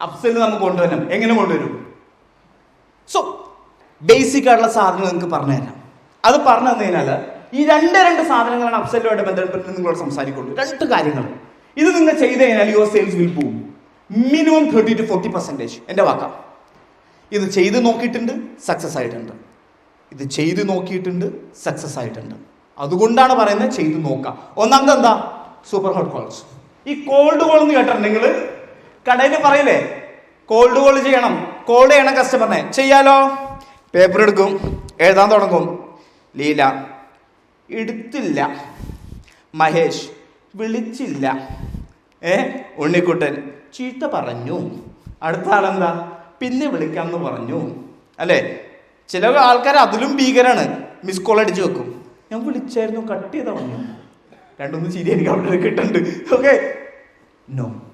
അപ്സെൽ നമുക്ക് കൊണ്ടുവരണം. എങ്ങനെ കൊണ്ടുവരും? സോ ബേസിക് ആയിട്ടുള്ള സാധനങ്ങൾ നിങ്ങൾക്ക് പറഞ്ഞു തരാം. അത് പറഞ്ഞു തന്നു കഴിഞ്ഞാൽ ഈ രണ്ട് രണ്ട് സാധനങ്ങളാണ് അപ്സലുമായിട്ട് ബന്ധപ്പെട്ട് നിങ്ങളോട് സംസാരിക്കുള്ളൂ. രണ്ട് കാര്യങ്ങൾ. ഇത് നിങ്ങൾ ചെയ്ത് കഴിഞ്ഞാൽ യുവർ സെയിൽസ് വിൽ പോവും minimum thirty to forty percentage എന്റെ വാക്കാം. ഇത് ചെയ്ത് നോക്കിയിട്ടുണ്ട് സക്സസ് ആയിട്ടുണ്ട്. ഇത് ചെയ്ത് നോക്കിയിട്ടുണ്ട് സക്സസ് ആയിട്ടുണ്ട്. അതുകൊണ്ടാണ് പറയുന്നത് ചെയ്ത് നോക്കാം ഒന്നാമത് എന്താ? സൂപ്പർ ഹോട്ട് കോൾസ് ഈ കോൾഡ് കോൾ എന്ന് കേട്ടിട്ടുണ്ടെങ്കിൽ കടയിൽ പറയില്ലേ? കോൾഡ് കോൾ ചെയ്യണം. കോൾ ചെയ്യണം കസ്റ്റമറിനെ ചെയ്യാലോ? പേപ്പർ എടുക്കും. എഴുതാൻ തുടങ്ങും. ലീല. എടുത്തില്ല. മഹേഷ്. വിളിച്ചില്ല. ഏ? ഉണ്ണിക്കുട്ടൻ. ചീത്ത പറഞ്ഞു. അടുത്ത ആളെന്താ? പിന്നെ വിളിക്കാമെന്ന് പറഞ്ഞു. അല്ലേ? ചില ആൾക്കാർ അതിലും ഭീകരാണ്. മിസ് കോൾ അടിച്ചു വെക്കും. ഞാൻ വിളിച്ചായിരുന്നു കട്ട് ചെയ്ത പറഞ്ഞു. രണ്ടൊന്ന് ശരിയായിരിക്കും അവിടെ കിട്ടുന്നുണ്ട് ഓക്കെ നോ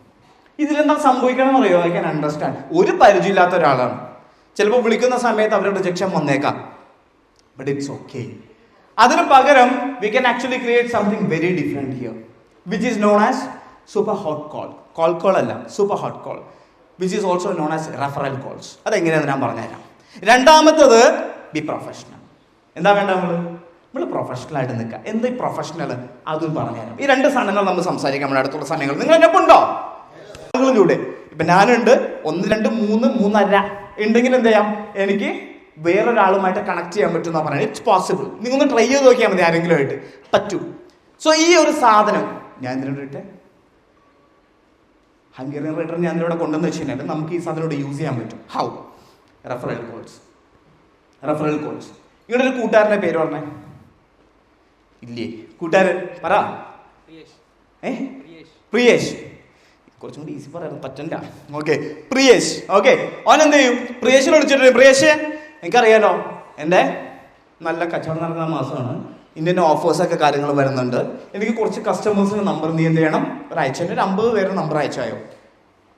ഇതിലെന്താ സംഭവിക്കണം അറിയോ? ഐ ക്യാൻ അണ്ടർസ്റ്റാൻഡ് ഒരു പരിചയമില്ലാത്ത ഒരാളാണ്. ചിലപ്പോൾ വിളിക്കുന്ന സമയത്ത് അവരുടെ റിജക്ഷൻ വന്നേക്കാം. ബട്ട് ഇറ്റ്സ് ഓക്കെ അതിന് പകരം we can actually create something very different here which is known as super hot call call call അല്ല super hot call which is also known as referral calls അതെങ്ങനെയാണെന്ന് ഞാൻ പറഞ്ഞുതരാം. രണ്ടാമത്തത് B professional എന്താ വേണ്ട നമ്മൾ നമ്മൾ പ്രൊഫഷണൽ ആയിട്ട് നിൽക്കുക. എന്ത് പ്രൊഫഷണൽ അതും പറഞ്ഞുതരാം. ഈ രണ്ട് സാധനങ്ങൾ നമ്മൾ സംസാരിക്കാം. നമ്മുടെ അടുത്തുള്ള സാധനങ്ങൾ. നിങ്ങൾ എന്നെ ഉണ്ടോ ആളുകളും ഇപ്പം ഞാനുണ്ട് ഒന്ന് രണ്ട് മൂന്ന് മൂന്നര. ഉണ്ടെങ്കിൽ എന്ത് ചെയ്യാം? എനിക്ക് വേറൊരാളുമായിട്ട് കണക്ട് ചെയ്യാൻ പറ്റും എന്ന് പറയുന്നത്. ഇറ്റ്സ് പോസിബിൾ നിങ്ങൾ ഒന്ന് ട്രൈ ചെയ്ത് നോക്കിയാൽ മതി ആരെങ്കിലും ആയിട്ട് പറ്റൂ. സോ ഈ ഒരു സാധനം ഞാൻ ഇതിനോട്ടെ ഇട്ടെ ഹംഗേറിയൻ റൈറ്റർ ഞാൻ ഇതിലൂടെ കൊണ്ടുവന്ന് വെച്ച് കഴിഞ്ഞാൽ നമുക്ക് ഈ സാധനം യൂസ് ചെയ്യാൻ പറ്റും. How referral calls referral calls നിങ്ങളുടെ ഒരു കൂട്ടുകാരന്റെ പേര് പറഞ്ഞേ. ഇല്ലേ? കൂട്ടുകാരൻ പറ. ഏ? പ്രിയേഷ്. കുറച്ചും കൂടി ഈസി പറയാൻ പറ്റണ്ട. ഓക്കെ പ്രിയേഷ്. ഓക്കെ ഓൻ എന്ത് ചെയ്യും പ്രിയേഷിനെ വിളിച്ചിട്ടുണ്ട്. പ്രിയേഷ് എനിക്കറിയാലോ എന്റെ നല്ല കച്ചവടം നടക്കുന്ന മാസമാണ്. ഇന്ത്യൻ ഓഫേഴ്സൊക്കെ കാര്യങ്ങൾ വരുന്നുണ്ട്. എനിക്ക് കുറച്ച് കസ്റ്റമേഴ്സിന് നമ്പർ നീ എന്ത് ചെയ്യണം ഒരു അയച്ചതിന് ഒരു അമ്പത് പേരുടെ നമ്പർ അയച്ചായോ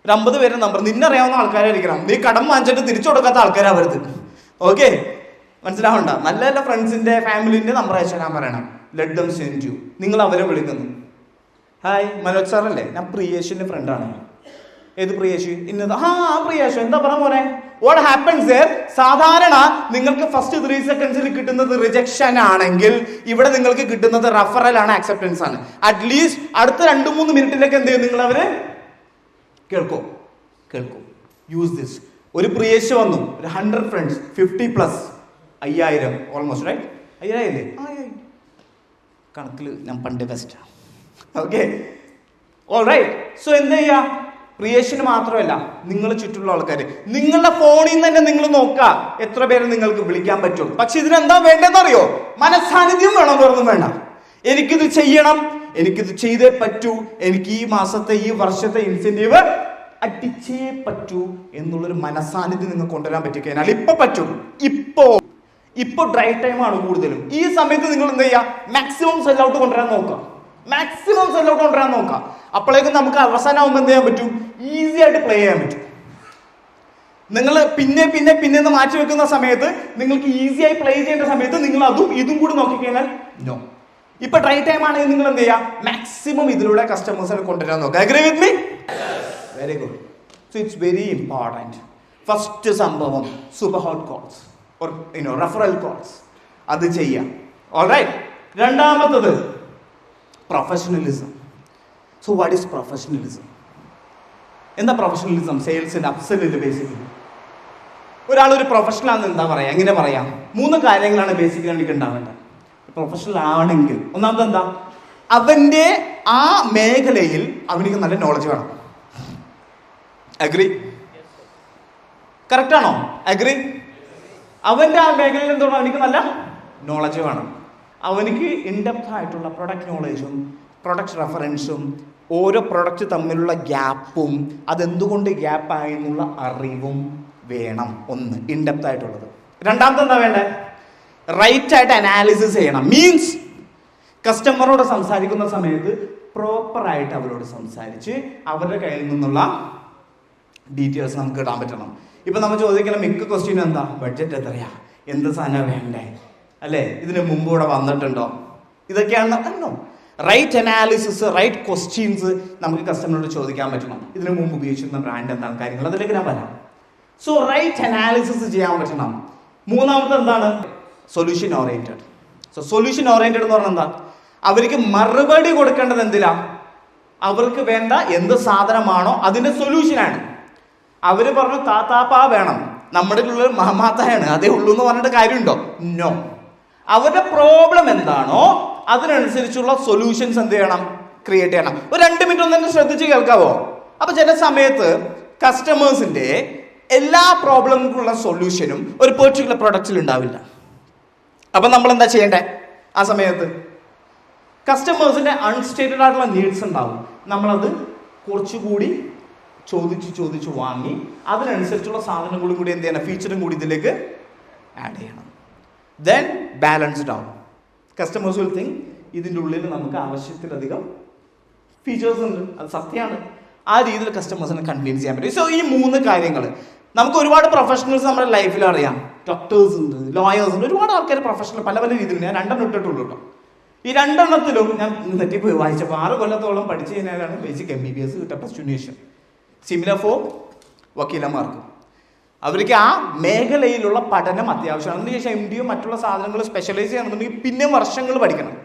ഒരു അമ്പത് പേരുടെ നമ്പർ നിന്നെ അറിയാവുന്ന ആൾക്കാരായിരിക്കണം. നീ കടം വാങ്ങിച്ചിട്ട് തിരിച്ചു കൊടുക്കാത്ത ആൾക്കാരാവരുത് ഓക്കെ മനസ്സിലാവണ്ട? നല്ല നല്ല ഫ്രണ്ട്സിന്റെ ഫാമിലിന്റെ നമ്പർ അയച്ചാൽ ഞാൻ പറയണം. ലെഡ് ദം സെൻഡ് യു നിങ്ങൾ അവരെ വിളിക്കുന്നു. ഹായ് മനോജ് സാറല്ലേ ഞാൻ പ്രിയേഷിന്റെ ഫ്രണ്ടാണ് ഏത് പ്രിയേഷ്? ഇന്നത്. ആ പ്രിയേഷ്. എന്താ പറ മോനെ? വാട്ട് ഹാപ്പൻസ് സാധാരണ നിങ്ങൾക്ക് ഫസ്റ്റ് ത്രീ സെക്കൻഡ്സിൽ കിട്ടുന്നത് റിജക്ഷൻ ആണെങ്കിൽ ഇവിടെ നിങ്ങൾക്ക് കിട്ടുന്നത് റഫറൽ ആണ് ആക്സെപ്റ്റൻസ് ആണ്. അറ്റ്ലീസ്റ്റ് അടുത്ത രണ്ട് മൂന്ന് മിനിറ്റിലൊക്കെ എന്ത് ചെയ്യും നിങ്ങൾ അവർ? കേൾക്കോ? കേൾക്കോ? യൂസ് ദിസ് ഒരു പ്രിയേഷ് വന്നു. ഒരു ഹൺഡ്രഡ് ഫ്രണ്ട്സ് ഫിഫ്റ്റി പ്ലസ് അയ്യായിരം. ഓൾമോസ്റ്റ് റൈറ്റ് അയ്യായിരം അല്ലേ? കണക്കിൽ ഞാൻ പണ്ട് ബെസ്റ്റാണ് ഓക്കെ ഓൾ റൈറ്റ് സോ എന്ത് ചെയ്യാ? പ്രിയേഷന് മാത്രമല്ല നിങ്ങൾ ചുറ്റുള്ള ആൾക്കാർ നിങ്ങളുടെ ഫോണിൽ നിന്ന് തന്നെ നിങ്ങൾ നോക്കുക എത്ര പേരെ നിങ്ങൾക്ക് വിളിക്കാൻ പറ്റും. പക്ഷെ ഇതിനെന്താ വേണ്ടതെന്ന് അറിയോ മനസാന്നിധ്യം വേണം വേറൊന്നും വേണ്ട. എനിക്കിത് ചെയ്യണം എനിക്കിത് ചെയ്തേ പറ്റൂ എനിക്ക് ഈ മാസത്തെ ഈ വർഷത്തെ ഇൻസെന്റീവ് അടിച്ചേ പറ്റൂ എന്നുള്ളൊരു മനസ്സാന്നിധ്യം നിങ്ങൾ കൊണ്ടുവരാൻ പറ്റിക്കഴിഞ്ഞാൽ ഇപ്പൊ പറ്റും. ഇപ്പോ. ഇപ്പൊ ഡ്രൈ ടൈം ആണ് കൂടുതലും. ഈ സമയത്ത് നിങ്ങൾ എന്ത് ചെയ്യുക മാക്സിമം സെല്ലൗട്ട് കൊണ്ടുവരാൻ നോക്കുക. മാക്സിമം സെല്ലോ കൊണ്ടുവരാൻ നോക്കാം. അപ്പോഴേക്കും നമുക്ക് അവസാനമാകുമ്പോൾ എന്ത് ചെയ്യാൻ പറ്റും? ഈസി ആയിട്ട് പ്ലേ ചെയ്യാൻ പറ്റും. നിങ്ങൾ പിന്നെ പിന്നെ പിന്നെ മാറ്റി വെക്കുന്ന സമയത്ത് നിങ്ങൾക്ക് ഈസി ആയി പ്ലേ ചെയ്യേണ്ട സമയത്ത് നിങ്ങൾ അതും ഇതും കൂടി നോക്കിക്കഴിഞ്ഞാൽ നോ ഇപ്പൊ ട്രൈ ടൈം ആണെങ്കിൽ നിങ്ങൾ എന്ത് ചെയ്യുക മാക്സിമം ഇതിലൂടെ കസ്റ്റമേഴ്സിനെ കൊണ്ടുവരാൻ നോക്കുക agree with me very good so it's very important first സംഭവം super hot calls or calls അത് ചെയ്യാം. ഓൾറൈറ്റ് രണ്ടാമത്തത് professionalism so what is professionalism എന്താ പ്രൊഫഷണലിസം സെയിൽസിന്റെ അപ്സലില്ല ബേസിക്കലി ഒരാൾ ഒരു പ്രൊഫഷണൽ ആണെന്ന് എന്താ പറയാ? എങ്ങനെ പറയാം? മൂന്ന് കാര്യങ്ങളാണ് ബേസിക്കലി എനിക്ക് ഉണ്ടാവേണ്ടത്. പ്രൊഫഷണൽ ആണെങ്കിൽ ഒന്നാമത് എന്താ? അവന്റെ ആ മേഖലയിൽ അവനിക്ക് നല്ല നോളജ് വേണം. അഗ്രി കറക്റ്റ് ആണോ? അഗ്രി അവന്റെ ആ മേഖലയിൽ എന്തുകൊണ്ട് അവനിക്ക് നല്ല നോളജ് വേണം? അവനിക്ക് ഇൻഡെപ്ത് ആയിട്ടുള്ള പ്രൊഡക്റ്റ് നോളേജും പ്രൊഡക്റ്റ് റെഫറൻസും ഓരോ പ്രൊഡക്റ്റ് തമ്മിലുള്ള ഗ്യാപ്പും അതെന്തുകൊണ്ട് ഗ്യാപ്പായി എന്നുള്ള അറിവും വേണം ഒന്ന് ഇൻഡെപ്ത് ആയിട്ടുള്ളത്. രണ്ടാമത്തെ എന്താ വേണ്ടത് റൈറ്റ് ആയിട്ട് അനാലിസിസ് ചെയ്യണം. മീൻസ് കസ്റ്റമറോട് സംസാരിക്കുന്ന സമയത്ത് പ്രോപ്പറായിട്ട് അവരോട് സംസാരിച്ച് അവരുടെ കയ്യിൽ നിന്നുള്ള ഡീറ്റെയിൽസ് നമുക്ക് ഇടാൻ പറ്റണം. ഇപ്പം നമ്മൾ ചോദിക്കുന്ന മിക്ക ക്വസ്റ്റ്യൻ എന്താ? ബഡ്ജറ്റ് എത്രയാ? എന്ത് സാധനം വേണ്ടേ? അല്ലേ? ഇതിന് മുമ്പ് ഇവിടെ വന്നിട്ടുണ്ടോ? ഇതൊക്കെയാണ് അല്ലോ റൈറ്റ് അനാലിസിസ് റൈറ്റ് ക്വസ്റ്റ്യൻസ് നമുക്ക് കസ്റ്റമറിനോട് ചോദിക്കാൻ പറ്റണം. ഇതിനു മുമ്പ് ഉപയോഗിച്ചിരുന്ന ബ്രാൻഡ് എന്താണ് കാര്യങ്ങൾ അതിലേക്ക് ഞാൻ വരാം. സോ റൈറ്റ് അനാലിസിസ് ചെയ്യാൻ പറ്റണം. മൂന്നാമത്തെ എന്താണ്? Solution oriented so solution oriented എന്ന് പറഞ്ഞാൽ എന്താ? അവർക്ക് മറുപടി കൊടുക്കേണ്ടത് എന്തിലാ? അവർക്ക് വേണ്ട എന്ത് സാധനമാണോ അതിന്റെ സൊല്യൂഷനാണ് അവർ പറഞ്ഞു താത്താപ്പ വേണം. നമ്മുടെ ഉള്ളിൽ അതേ ഉള്ളൂ എന്ന് പറഞ്ഞിട്ട് കാര്യമുണ്ടോ? നോ അവരുടെ പ്രോബ്ലം എന്താണോ അതിനനുസരിച്ചുള്ള സൊല്യൂഷൻസ് എന്ത് ചെയ്യണം? ക്രിയേറ്റ് ചെയ്യണം. ഒരു രണ്ട് മിനിറ്റ് ഒന്ന് തന്നെ ശ്രദ്ധിച്ച് കേൾക്കാവോ? അപ്പൊ ചില സമയത്ത് കസ്റ്റമേഴ്സിന്റെ എല്ലാ പ്രോബ്ലങ്ങൾക്കുള്ള സൊല്യൂഷനും ഒരു പെർട്ടിക്കുലർ പ്രൊഡക്റ്റിൽ ഉണ്ടാവില്ല. അപ്പൊ നമ്മൾ എന്താ ചെയ്യേണ്ടേ? ആ സമയത്ത് കസ്റ്റമേഴ്സിന്റെ അൺസ്റ്റേറ്റഡ് ആയിട്ടുള്ള നീഡ്സ് ഉണ്ടാവും. നമ്മളത് കുറച്ചുകൂടി ചോദിച്ച് ചോദിച്ച് വാങ്ങി അതിനനുസരിച്ചുള്ള സാധനങ്ങളും കൂടി എന്ത് ചെയ്യണം? ഫീച്ചറും കൂടി ഇതിലേക്ക് ആഡ് ചെയ്യണം. ദെൻ ബാലൻസ്ഡ് ആവും കസ്റ്റമേഴ്സ് വിൽ തിങ്ക് ഇതിന്റെ ഉള്ളിൽ നമുക്ക് ആവശ്യത്തിലധികം ഫീച്ചേഴ്സ് ഉണ്ട്. അത് സത്യമാണ്. ആ രീതിയിൽ കസ്റ്റമേഴ്സിനെ കൺവീൻസ് ചെയ്യാൻ പറ്റും. സോ ഈ മൂന്ന് കാര്യങ്ങൾ നമുക്ക് ഒരുപാട് പ്രൊഫഷണൽസ് നമ്മുടെ ലൈഫിൽ അറിയാം. ഡോക്ടേഴ്സ് ഉണ്ട് ലോയേഴ്സ് ഉണ്ട്. ഒരുപാട് ആൾക്കാർ പ്രൊഫഷണൽ പല പല രീതിയിൽ ഞാൻ രണ്ടെണ്ണം ഇട്ടിട്ടുള്ളൂ കേട്ടോ ഈ രണ്ടെണ്ണത്തിലും ഞാൻ തെറ്റിപ്പോയി വായിച്ചപ്പോൾ ആറ് കൊല്ലത്തോളം പഠിച്ചു കഴിഞ്ഞാലാണ് basic M B B S to similar for വക്കീലന്മാർക്ക്. അവർക്ക് ആ മേഖലയിലുള്ള പഠനം അത്യാവശ്യമാണ്. അതിനുശേഷം എം ഡിയും മറ്റുള്ള സാധനങ്ങൾ സ്പെഷ്യലൈസ് ചെയ്യണമെന്നുണ്ടെങ്കിൽ പിന്നെയും വർഷങ്ങൾ പഠിക്കണം.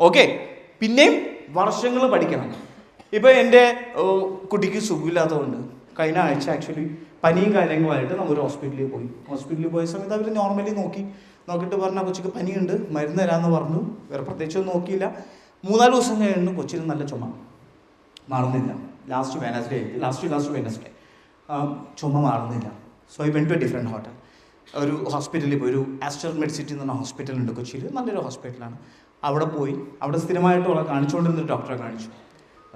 ഓക്കെ പിന്നെയും വർഷങ്ങൾ പഠിക്കണം. ഇപ്പൊ എന്റെ കുട്ടിക്ക് സുഖമില്ലാത്തതുകൊണ്ട് കഴിഞ്ഞ ആഴ്ച ആക്ച്വലി പനിയും കാര്യങ്ങളുമായിട്ട് നമ്മൾ ഹോസ്പിറ്റലിൽ പോയി. ഹോസ്പിറ്റലിൽ പോയ സമയത്ത് അവർ നോർമലി നോക്കി. നോക്കിയിട്ട് പറഞ്ഞ കൊച്ചിക്ക് പനിയുണ്ട് മരുന്ന് തരാമെന്ന് പറഞ്ഞു. വേറെ പ്രത്യേകിച്ചൊന്നും നോക്കിയില്ല. മൂന്നാൽ ദിവസം കഴിഞ്ഞു കൊച്ചിന് നല്ല ചുമ. മാറുന്നില്ല. Last Wednesday last last Wednesday ചുമ മാറുന്നില്ല. So I went to a different hotel ഒരു ഹോസ്പിറ്റലിൽ പോയി. ഒരു ആസ്റ്റർ മെഡിസിറ്റി എന്ന് പറഞ്ഞ ഹോസ്പിറ്റൽ ഉണ്ട് കൊച്ചിയിൽ നല്ലൊരു ഹോസ്പിറ്റലാണ് അവിടെ പോയി. അവിടെ സ്ഥിരമായിട്ട് ഉള്ള കാണിച്ചുകൊണ്ടിരുന്ന ഡോക്ടറെ കാണിച്ചു.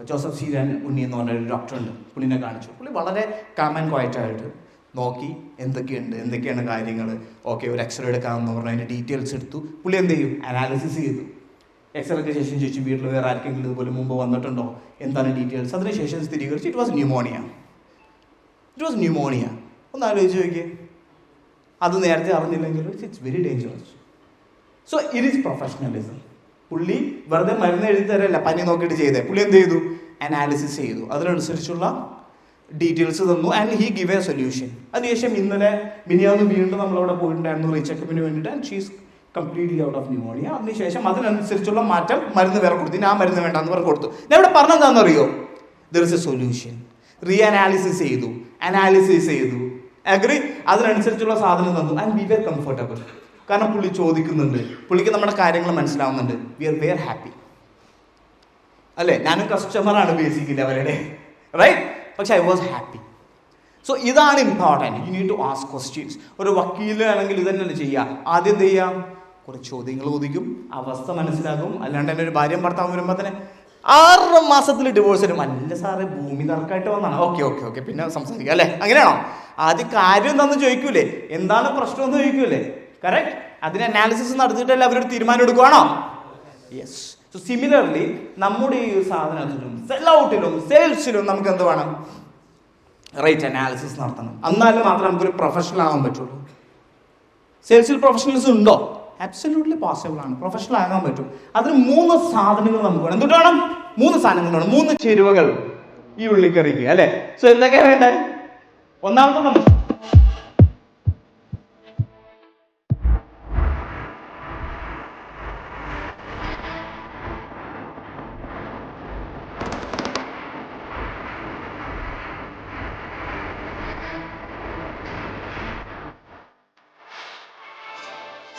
ജോസഫ് സീരാൻ ഉണ്ണി എന്ന് പറഞ്ഞ ഒരു ഡോക്ടറുണ്ട് പുള്ളിനെ കാണിച്ചു. പുള്ളി വളരെ കാം ആൻഡ് ക്വയറ്റ് ആയിട്ട് നോക്കി. എന്തൊക്കെയുണ്ട്? എന്തൊക്കെയാണ് കാര്യങ്ങൾ ഓക്കെ ഒരു എക്സ്റേ എടുക്കാമെന്ന് പറഞ്ഞു അതിന്റെ ഡീറ്റെയിൽസ് എടുത്തു. പുള്ളി എന്ത് ചെയ്യും? അനാലിസിസ് ചെയ്തു. എക്സ്റേക്ക് ശേഷം ചോദിച്ചു വീട്ടിൽ വേറെ ആർക്കെങ്കിലും ഇതുപോലെ മുമ്പ് വന്നിട്ടുണ്ടോ? എന്താണ് ഡീറ്റെയിൽസ് അതിനുശേഷം സ്ഥിരീകരിച്ചു. It was pneumonia it was pneumonia ഒന്ന് ആലോചിച്ച് നോക്കിയേ. അത് നേരത്തെ അറിഞ്ഞില്ലെങ്കിൽ it's very dangerous so it is professionalism പുള്ളി വെറുതെ മരുന്ന് എഴുതി തരല്ല. പനി നോക്കിയിട്ട് ചെയ്തേ. പുള്ളി എന്ത് ചെയ്തു? അനാലിസിസ് ചെയ്തു. അതിനനുസരിച്ചുള്ള ഡീറ്റെയിൽസ് തന്നു. And he give a solution അതിനുശേഷം ഇന്നലെ മിനിയാന്ന് വീണ്ടും നമ്മളവിടെ പോയിട്ടുണ്ടായിരുന്നു. റീചെക്കപ്പിന് വേണ്ടിയിട്ട്. And she's completely out of pneumonia അതിനുശേഷം അതിനനുസരിച്ചുള്ള മാറ്റം മരുന്ന് വേറെ കൊടുത്തു. ഞാൻ മരുന്ന് വേണ്ടെന്ന് പറഞ്ഞ് കൊടുത്തു. ഞാൻ ഇവിടെ പറഞ്ഞെന്താണെന്നറിയോ? There is a solution reanalysis ചെയ്തു അനാലിസിസ് ചെയ്തു. അഗ്രി അതിനനുസരിച്ചുള്ള സാധനം തന്നു. ആൻഡ് വി വെർ കംഫർട്ടബിൾ കാരണം പുള്ളി ചോദിക്കുന്നുണ്ട്. പുള്ളിക്ക് നമ്മുടെ കാര്യങ്ങൾ മനസ്സിലാവുന്നുണ്ട്. വി ആർ വെയർ ഹാപ്പി അല്ലേ? ഞാനും കസ്റ്റമറാണ് ബേസിക്കലി അവരുടെ. റൈറ്റ് പക്ഷെ ഐ വാസ് ഹാപ്പി സോ ഇതാണ് important you need to ask questions ഒരു വക്കീലാണെങ്കിൽ ഇത് തന്നെയാണ് ചെയ്യുക ആദ്യം എന്ത് ചെയ്യാം? കുറച്ച് ചോദ്യങ്ങൾ ചോദിക്കും. അവസ്ഥ മനസ്സിലാകും. അല്ലാണ്ട് എന്റെ ഒരു ഭാര്യയും ഭർത്താവ് വരുമ്പോൾ തന്നെ ആറ് മാസത്തിൽ ഡിവോഴ്സ് വരും അല്ല സാറേ ഭൂമി തർക്കമായിട്ട് വന്നാണ്. ഓക്കെ ഓക്കെ ഓക്കെ പിന്നെ സംസാരിക്കാം അല്ലേ? അങ്ങനെയാണോ? ആദ്യം കാര്യം എന്താണെന്ന് ചോദിക്കൂലേ? എന്താണ് പ്രശ്നം എന്ന് ചോദിക്കൂലേ? കറക്റ്റ് അതിന് അനാലിസിസ് നടത്തിയിട്ടല്ലേ അവരൊരു തീരുമാനം എടുക്കുവാണോ? യെസ് സോ സിമിലർലി നമ്മുടെ ഈ സാധനത്തിലും സെൽ ഔട്ടിലും സെയിൽസിലും നമുക്ക് എന്ത് വേണം? റേറ്റ് അനാലിസിസ് നടത്തണം. എന്നാലും മാത്രമേ നമുക്കൊരു പ്രൊഫഷണൽ ആവാൻ പറ്റുള്ളൂ. സെയിൽസിൽ പ്രൊഫഷണൽസ് ഉണ്ടോ? അബ്സല്യൂട്ട്ലി പോസിബിൾ ആണ്. പ്രൊഫഷണൽ ആകാൻ പറ്റും. അതിന് മൂന്ന് സാധനങ്ങൾ നമുക്ക് വേണം. എന്തുകൊണ്ട് വേണം? മൂന്ന് സാധനങ്ങൾ വേണം. മൂന്ന് ചേരുവകൾ ഈ ഉള്ളിക്കറിക്ക് അല്ലെ? സോ എന്തൊക്കെയാണ് വേണ്ടത്? ഒന്നാമത്തെ നമുക്ക്